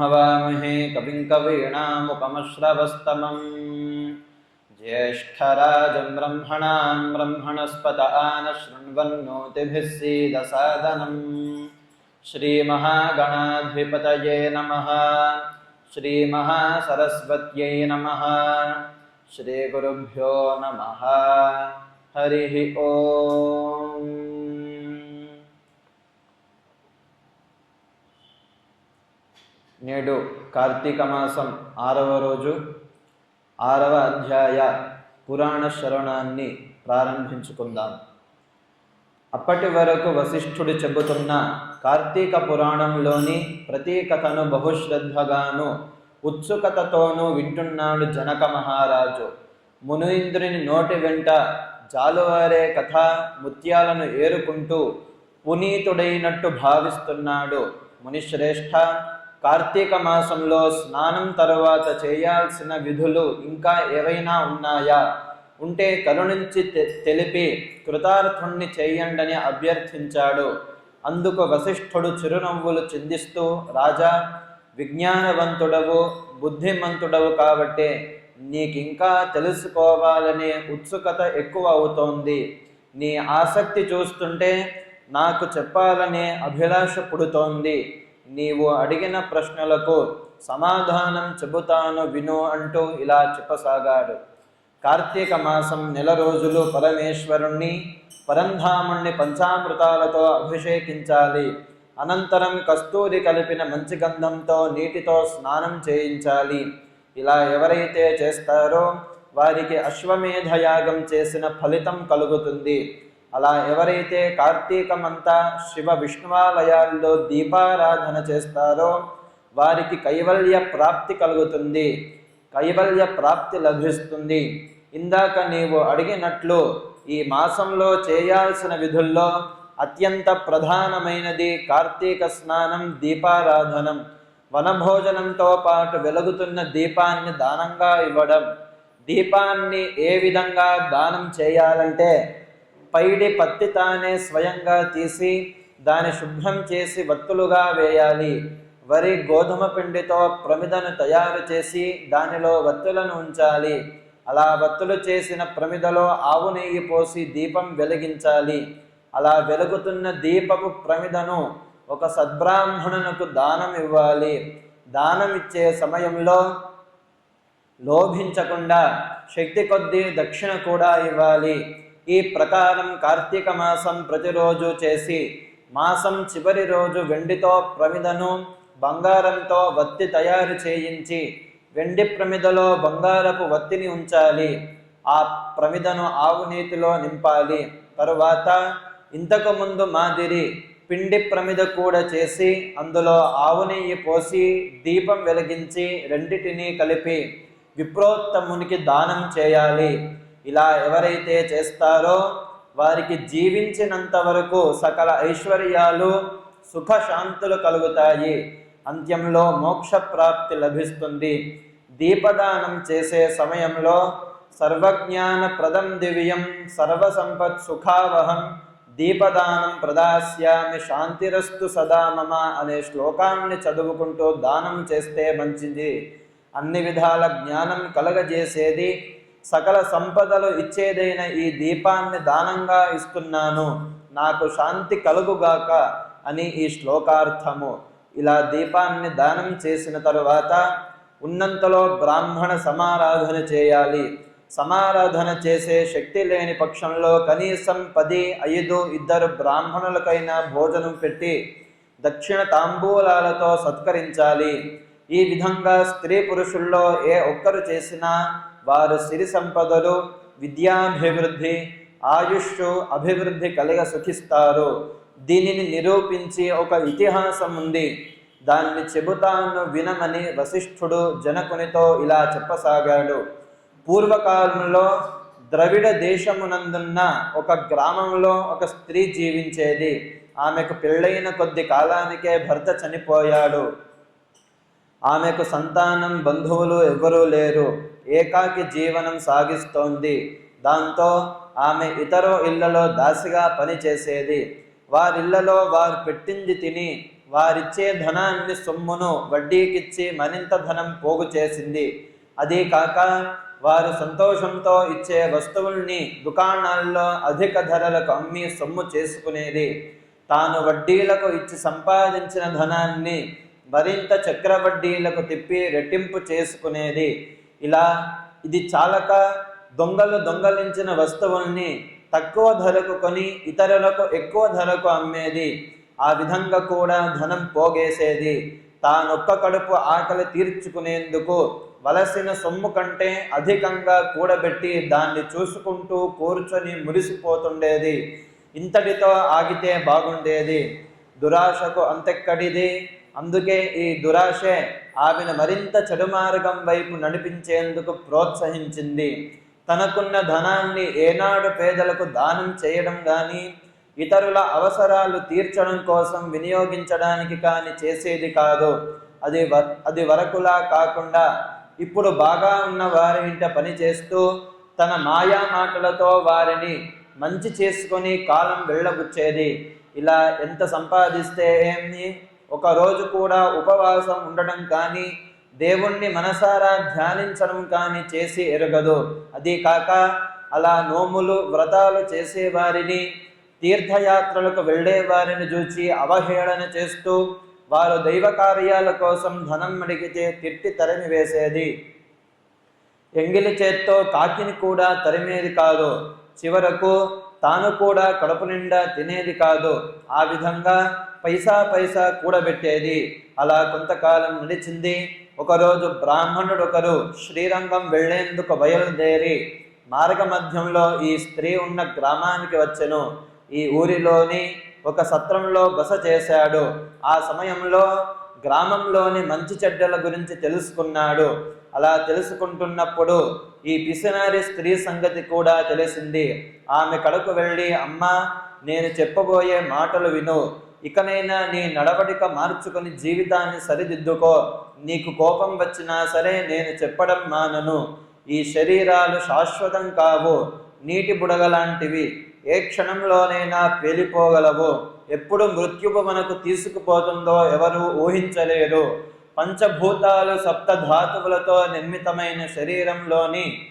हवामहे कविं कवीणामुपमश्रवस्तमम् ज्येष्ठराजं ब्रह्मणां ब्रह्मणस्पत आनशृण्वन्नोतिभिः सीदसादनम्। श्रीमहागणाधिपतये नमः। श्रीमहासरस्वत्यै नमः। श्रीगुरुभ्यो नमः। हरिः ॐ నేడు కార్తీక మాసం ఆరవ రోజు ఆరవ అధ్యాయ పురాణ శ్రవణాన్ని ప్రారంభించుకుందాం. అప్పటి వరకు వశిష్ఠుడు చెబుతున్న కార్తీక పురాణంలోని ప్రతి కథను బహుశ్రద్ధగాను ఉత్సుకతతోనూ వింటున్నాడు జనక మహారాజు. మునీంద్రుని నోటి వెంట జాలువారే కథ ముత్యాలను ఏరుకుంటూ పునీతుడైనట్టు భావిస్తున్నాడు మునిశ్రేష్ఠ. కార్తీక మాసంలో స్నానం తరువాత చేయాల్సిన విధులు ఇంకా ఏవైనా ఉన్నాయా? ఉంటే కరుణించి తె- తెలిపి కృతార్థుణ్ణి చేయండని అభ్యర్థించాడు. అందుకు వశిష్ఠుడు చిరునవ్వులు చిందిస్తూ రాజా విజ్ఞానవంతుడవు బుద్ధిమంతుడవు కాబట్టే నీకింకా తెలుసుకోవాలనే ఉత్సుకత ఎక్కువ అవుతోంది. నీ ఆసక్తి చూస్తుంటే నాకు చెప్పాలనే అభిలాష పుడుతోంది. నీవు అడిగిన ప్రశ్నలకు సమాధానం చెబుతాను విను అంటూ ఇలా చెప్పసాగాడు. కార్తీక మాసం నెల రోజులు పరమేశ్వరుణ్ణి పరంధాముణ్ణి పంచామృతాలతో అభిషేకించాలి. అనంతరం కస్తూరి కలిపిన మంచి గంధంతో నీటితో స్నానం చేయించాలి. ఇలా ఎవరైతే చేస్తారో వారికి అశ్వమేధ యాగం చేసిన ఫలితం కలుగుతుంది. అలా ఎవరైతే కార్తీకమంతా శివ విష్ణువాలయాల్లో దీపారాధన చేస్తారో వారికి కైవల్య ప్రాప్తి కలుగుతుంది. కైవల్య ప్రాప్తి లభిస్తుంది. ఇందాక నీవు అడిగినట్లు ఈ మాసంలో చేయాల్సిన విధుల్లో అత్యంత ప్రధానమైనది కార్తీక స్నానం దీపారాధనం. వనభోజనంతో పాటు వెలుగుతున్న దీపాన్ని దానంగా ఇవ్వడం. దీపాన్ని ఏ విధంగా దానం చేయాలంటే పైడి పత్తి తానే స్వయంగా తీసి దాని శుభ్రం చేసి వత్తులుగా వేయాలి. వరి గోధుమ పిండితో ప్రమిదను తయారు చేసి దానిలో వత్తులను ఉంచాలి. అలా వత్తులు చేసిన ప్రమిదలో ఆవు నెయ్యి పోసి దీపం వెలిగించాలి. అలా వెలుగుతున్న దీపపు ప్రమిదను ఒక సద్బ్రాహ్మణునకు దానం ఇవ్వాలి. దానం ఇచ్చే సమయంలో లోభించకుండా శక్తి కొద్దీ దక్షిణ కూడా ఇవ్వాలి. ఈ ప్రకారం కార్తీక మాసం ప్రతిరోజు చేసి మాసం చివరి రోజు వెండితో ప్రమిదను బంగారంతో వత్తి తయారు చేయించి వెండి ప్రమిదలో బంగారపు వత్తిని ఉంచాలి. ఆ ప్రమిదను ఆవు నీతిలో నింపాలి. తరువాత ఇంతకు ముందు మాదిరి పిండి ప్రమిద కూడా చేసి అందులో ఆవు నెయ్యి పోసి దీపం వెలిగించి రెండిటిని కలిపి విప్రోత్తమునికి దానం చేయాలి. ఇలా ఎవరైతే చేస్తారో వారికి జీవించినంత వరకు సకల ఐశ్వర్యాలు సుఖశాంతులు కలుగుతాయి. అంత్యంలో మోక్ష ప్రాప్తి లభిస్తుంది. దీపదానం చేసే సమయంలో సర్వజ్ఞాన ప్రదం దివ్యం సర్వసంపత్ సుఖావహం దీపదానం ప్రదాస్యామి శాంతిరస్తు సదా మమ అనే శ్లోకాన్ని చదువుకుంటూ దానం చేస్తే మంచిది. అన్ని విధాల జ్ఞానం కలగజేసేది సకల సంపదలు ఇచ్చేదైన ఈ దీపాన్ని దానంగా ఇస్తున్నాను. నాకు శాంతి కలుగుగాక అని ఈ శ్లోకార్థము. ఇలా దీపాన్ని దానం చేసిన తరువాత ఉన్నంతలో బ్రాహ్మణ సమారాధన చేయాలి. సమారాధన చేసే శక్తి లేని పక్షంలో కనీసం పది ఐదు ఇద్దరు బ్రాహ్మణులకైనా భోజనం పెట్టి దక్షిణ తాంబూలాలతో సత్కరించాలి. ఈ విధంగా స్త్రీ పురుషుల్లో ఏ ఒక్కరు చేసినా వారు సిరి సంపదలు విద్యాభివృద్ధి ఆయుష్ అభివృద్ధి కలిగ సుఖిస్తారు. దీనిని నిరూపించి ఒక ఇతిహాసం ఉంది. దాన్ని చెబుతాను వినమని వశిష్ఠుడు జనకునితో ఇలా చెప్పసాగాడు. పూర్వకాలంలో ద్రవిడ దేశమునందున్న ఒక గ్రామంలో ఒక స్త్రీ జీవించేది. ఆమెకు పెళ్ళైన కొద్ది కాలానికే భర్త చనిపోయాడు. ఆమెకు సంతానం బంధువులు ఎవ్వరూ లేరు. ఏకాకి జీవనం సాగిస్తోంది. దాంతో ఆమె ఇతర ఇళ్ళలో దాసిగా పనిచేసేది వారిళ్ళలో వారు పెట్టింది తిని వారిచ్చే ధనాన్ని సొమ్మును వడ్డీకిచ్చి మరింత ధనం పోగు చేసింది. అదే కాక వారు సంతోషంతో ఇచ్చే వస్తువుల్ని దుకాణాల్లో అధిక ధరలకు అమ్మి సొమ్ము చేసుకునేది. తాను వడ్డీలకు ఇచ్చి సంపాదించిన ధనాన్ని మరింత చక్రవడ్డీలకు తిప్పి రెట్టింపు చేసుకునేది. ఇలా ఇది చాలక దొంగలు దొంగలించిన వస్తువుల్ని తక్కువ ధరకు కొని ఇతరులకు ఎక్కువ ధరకు అమ్మేది. ఆ విధంగా కూడా ధనం పోగేసేది. తానొక్క కడుపు ఆకలి తీర్చుకునేందుకు వలసిన సొమ్ము కంటే అధికంగా కూడబెట్టి దాన్ని చూసుకుంటూ కూర్చొని మురిసిపోతుండేది. ఇంతటితో ఆగితే బాగుండేది. దురాశకు అంతెక్కడిది? అందుకే ఈ దురాశే ఆమెను మరింత చెడు మార్గం వైపు నడిపించేందుకు ప్రోత్సహించింది. తనకున్న ధనాన్ని ఏనాడు పేదలకు దానం చేయడం కానీ ఇతరుల అవసరాలు తీర్చడం కోసం వినియోగించడానికి కానీ చేసేది కాదు. అది వ అది వరకులా కాకుండా ఇప్పుడు బాగా ఉన్న వారి ఇంట పని చేస్తూ తన మాయా మాటలతో వారిని మంచి చేసుకొని కాలం వెళ్ళబుచ్చేది. ఇలా ఎంత సంపాదిస్తే ఏమి? ఒకరోజు కూడా ఉపవాసం ఉండడం కానీ దేవుణ్ణి మనసారా ధ్యానించడం కానీ చేసి ఎరగదు. అది కాక అలా నోములు వ్రతాలు చేసేవారిని తీర్థయాత్రలకు వెళ్ళే వారిని చూచి అవహేళన చేస్తూ వారు దైవ కార్యాల కోసం ధనం అడిగితే తిట్టి తరిమి వేసేది. ఎంగిలి చేత్తో కాకిని కూడా తరిమేది కాదు. చివరకు తాను కూడా కడుపు నిండా తినేది కాదు. ఆ విధంగా పైసా పైసా కూడబెట్టేది. అలా కొంతకాలం నడిచింది ఒకరోజు బ్రాహ్మణుడు ఒకరు శ్రీరంగం వెళ్ళేందుకు బయలుదేరి మార్గ మధ్యంలో ఈ స్త్రీ ఉన్న గ్రామానికి వచ్చెను. ఈ ఊరిలోని ఒక సత్రంలో బస చేశాడు. ఆ సమయంలో గ్రామంలోని మంచి చెడ్డల గురించి తెలుసుకున్నాడు. అలా తెలుసుకుంటున్నప్పుడు ఈ పిసినారి స్త్రీ సంగతి కూడా తెలిసింది. ఆమె కడకు వెళ్ళి అమ్మ నేను చెప్పబోయే మాటలు విను. ఇకనైనా నీ నడవడిక మార్చుకొని జీవితాన్ని సరిదిద్దుకో. నీకు కోపం వచ్చినా సరే నేను చెప్పడం మానను. ఈ శరీరాలు శాశ్వతం కావు. నీటి బుడగలాంటివి ఏ క్షణంలోనైనా పేలిపోగలవు. ఎప్పుడు మృత్యువు మనకు తీసుకుపోతుందో ఎవరు ఊహించలేరు. పంచభూతాలు సప్త ధాతువులతో నిర్మితమైన శరీరంలోని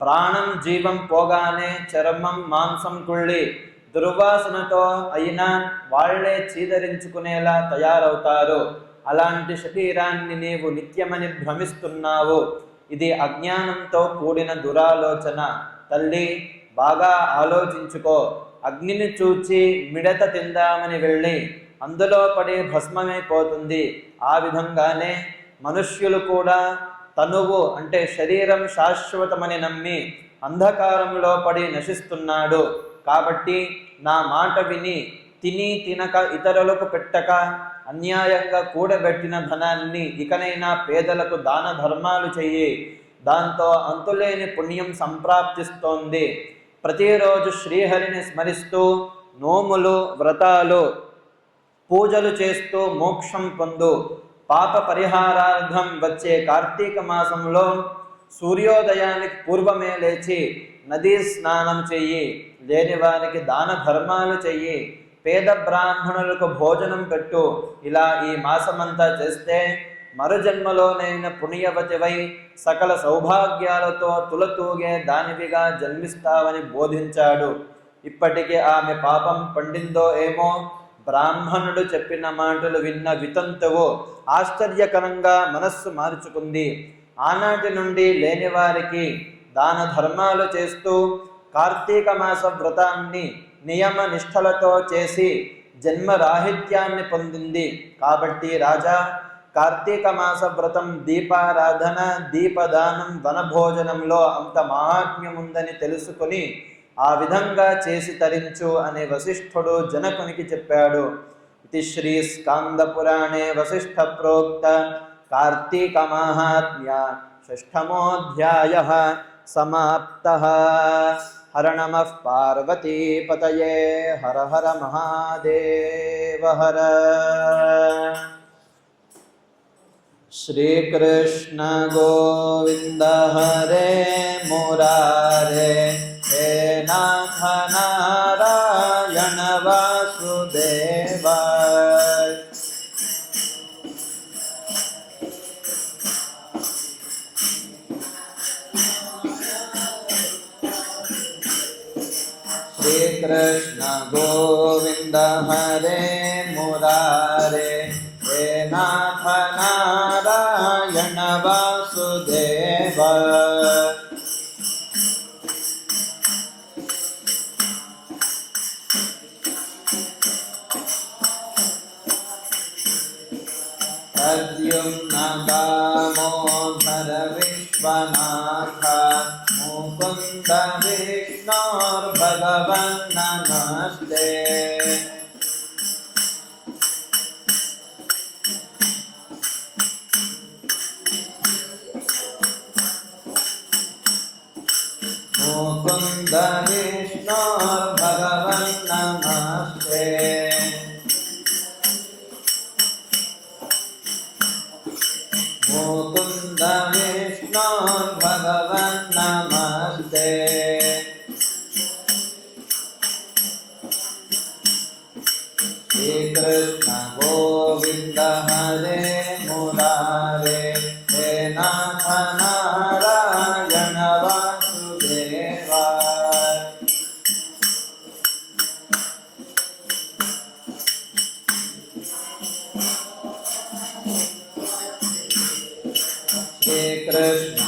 ప్రాణం జీవం పోగానే చర్మం మాంసం కుళ్ళి దుర్వాసనతో అయినా వాళ్ళే చీదరించుకునేలా తయారవుతారు. అలాంటి శరీరాన్ని నీవు నిత్యమని భ్రమిస్తున్నావు. ఇది అజ్ఞానంతో కూడిన దురాలోచన. తల్లి బాగా ఆలోచించుకో. అగ్నిని చూచి మిడత తిందామని వెళ్ళి అందులో పడి భస్మమైపోతుంది ఆ విధంగానే మనుష్యులు కూడా తనువు అంటే శరీరం శాశ్వతమని నమ్మి అంధకారంలో పడి నశిస్తున్నాడు. కాబట్టి నా మాట విని తిని తినక ఇతరులకు పెట్టక అన్యాయంగా కూడబెట్టిన ధనాన్ని ఇకనైనా పేదలకు దాన ధర్మాలు చెయ్యి. దాంతో అంతులేని పుణ్యం సంప్రాప్తిస్తోంది. ప్రతిరోజు శ్రీహరిని స్మరిస్తూ నోములు వ్రతాలు పూజలు చేస్తూ మోక్షం పొందు. పాప పరిహారార్థం వచ్చే కార్తీక మాసంలో సూర్యోదయానికి పూర్వమే లేచి నదీ స్నానం చెయ్యి లేని వారికి దాన ధర్మాలు చెయ్యి పేద బ్రాహ్మణులకు భోజనం పెట్టు. ఇలా ఈ మాసమంతా చేస్తే మరుజన్మలోనైన పుణ్యవతివై సకల సౌభాగ్యాలతో తులతూగే దానివిగా జన్మిస్తావని బోధించాడు. ఇప్పటికే ఆమె పాపం పండిందో ఏమో? బ్రాహ్మణుడు చెప్పిన మాటలు విన్న వితంతువు ఆశ్చర్యకరంగా మనస్సు మార్చుకుంది. ఆనాటి నుండి లేని వారికి దాన ధర్మాలు చేస్తూ కార్తీక మాస వ్రతాన్ని నియమ నిష్ఠలతో చేసి జన్మరాహిత్యాన్ని పొందింది. కాబట్టి రాజా కార్తీక మాస వ్రతం దీపారాధన దీపదానం వనభోజనంలో అంత మహాత్మ్యముందని తెలుసుకుని ఆ విధంగా చేసి తరించు అనే వశిష్ఠుడు జనకునికి చెప్పాడు. ఇది శ్రీ స్కాందపురాణే వశిష్ఠ ప్రోక్త కార్తీక మాహాత్మ్య షష్ఠమోధ్యాయ समाप्तः। हर नमः पार्वतीपतये। हर हर महादेव हर। श्रीकृष्णगोविन्दहरे मुरारे। हे नाथ नारायण वासुदेव। श्रीकृष्ण गोविन्द हरे मुरारे हे नाथ नारायण वासुदेव प्रद्युम्न दामोदर विश्वनाथ मुकुन्द कृष्णोर्भगवन् नमस्ते Mukund कृष्णोर्भगवन् Krishna.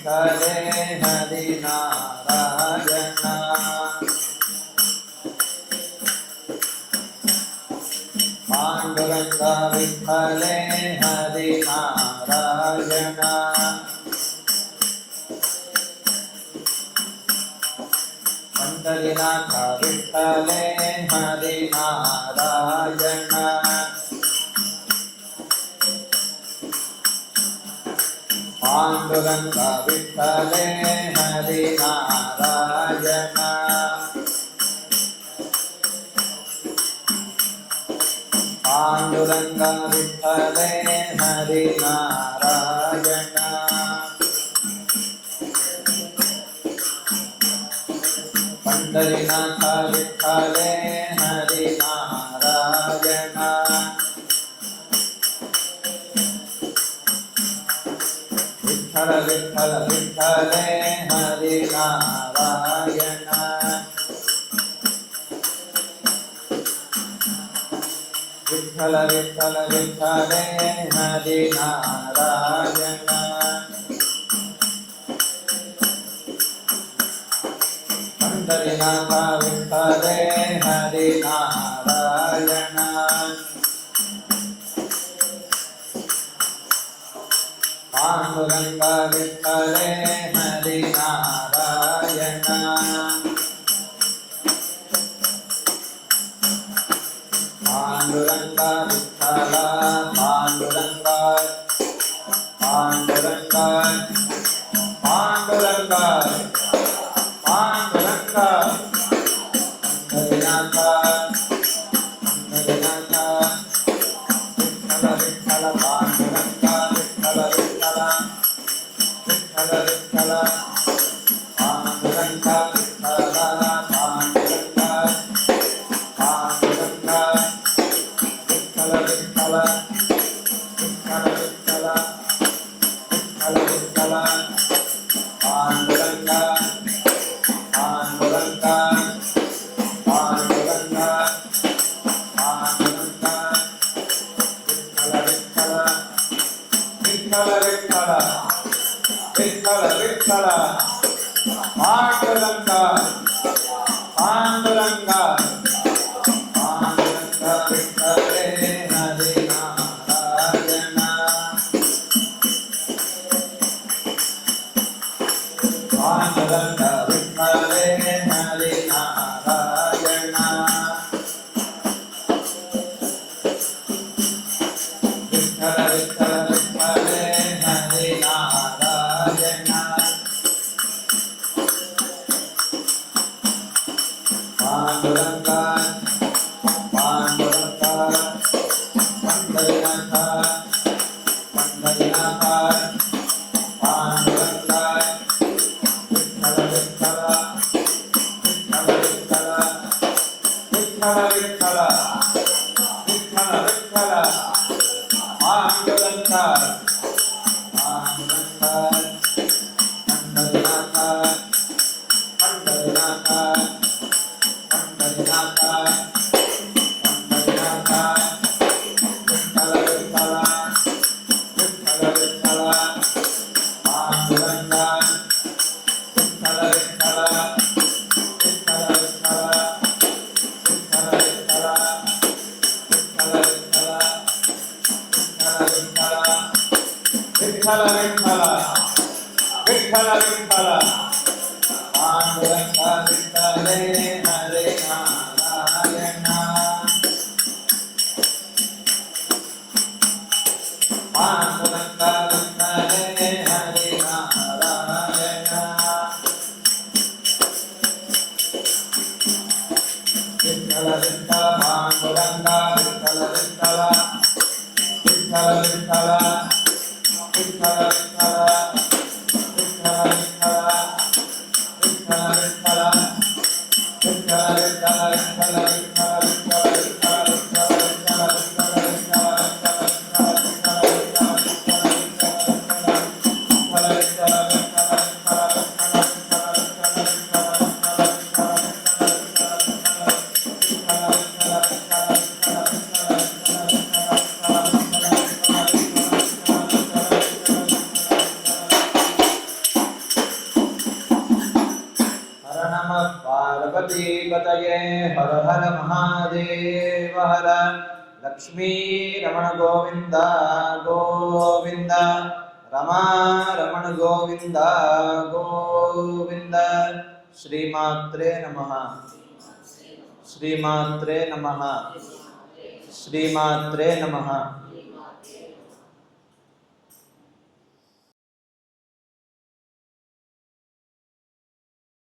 विठले Harinarayan Pandurang विठले Harinarayan Pandharinath विठले Harinarayan Pandurang विठले Harinarayan Pandurang विठले Harinarayan Pandharinath विठले Vitthala Vitthala విఠలే Hari Narayana Vitthala Vitthala విఠలే Hari Narayana Pandharinath విఠలే Hari Narayana विठ्ठले Harinarayan Santa Thank you. heart. விட்டல விட்டல விட்டல விட்டல ஆனந்த விட்டலே ஹரே நாராயணா. ஆனந்த விட்டலே ஹரே நாராயணா. श्रीपतये हर हर महादेव हर लक्ष्मीरमणगोविन्द गोविन्द रमा रमण गोविन्द गोविन्द श्रीमात्रे नमः श्रीमात्रे नमः श्रीमात्रे नमः